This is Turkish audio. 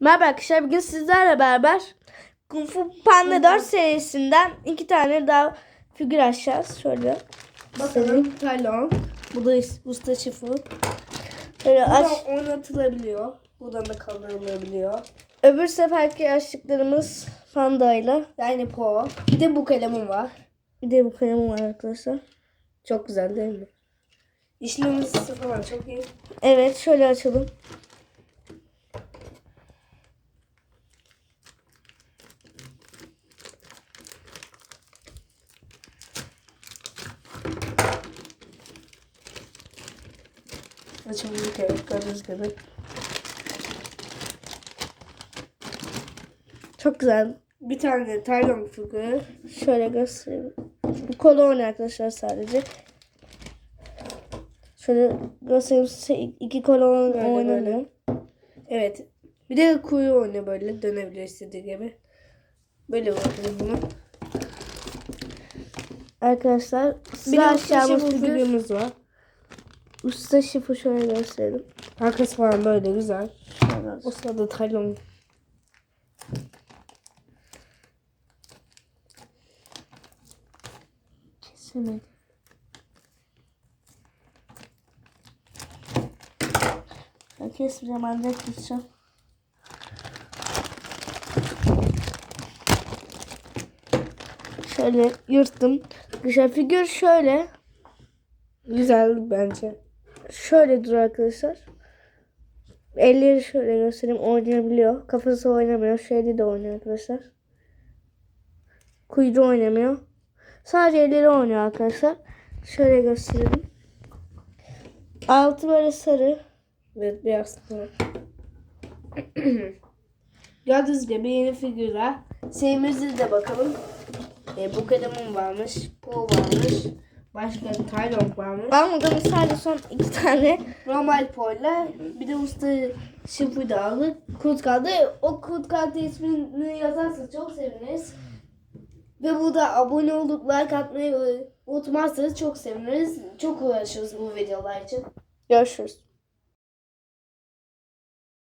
Merhaba arkadaşlar. Bugün sizlerle beraber Kung Fu Panda 4 serisinden iki tane daha figür açacağız. Şöyle. Bakalım Talon. Bu da usta şifu. Şöyle Bu aç. da oynatılabiliyor. Buradan da kaldırılabiliyor. Öbür seferki açtıklarımız Panda ile. Yani Po. Bir de bu kalemim var. Bir de bu kalemim var arkadaşlar. Çok güzel değil mi? İşlemesi falan çok iyi. Evet şöyle açalım. Bir kere gördüğünüz gibi. Çok güzel. Bir tane Talon figürü. Şöyle göstereyim. Bu kolonya arkadaşlar sadece. Şöyle göstereyim size iki kolonya oynanıyor. Evet. Bir de kuyu oynuyor böyle. Dönebiliyor istediği gibi. Böyle bakın bunu. Arkadaşlar Bir de aşağımız figürümüz var. Usta şifu şöyle gösterelim. Arkası falan böyle güzel. Şöyle O sırada Talon. kesemedi. Ben kesmeyeceğim de keseceğim. Şöyle yırttım. Güzel figür şöyle. Güzel bence. Şöyle dur arkadaşlar. Elleri şöyle göstereyim oynayabiliyor. Kafası oynamıyor. Şeyde de oynuyor arkadaşlar. Kuyruğu oynamıyor. Sadece elleri oynuyor arkadaşlar. Şöyle gösterelim. Altı böyle sarı. Evet biraz sonra. Gördüğünüz gibi yeni figürler. Sevimizde de bakalım. E, bu kalemim varmış. Bu varmış. Başka Talon varmış. Almadığımız sadece son iki tane. Normal Po'yla bir de usta şıfı da aldık. Kurt kaldı. O kurt kaldı ismini yazarsanız çok seviniriz. Ve burada abone olup like atmayı unutmazsanız çok seviniriz. Çok uğraşıyoruz bu videolar için. Görüşürüz.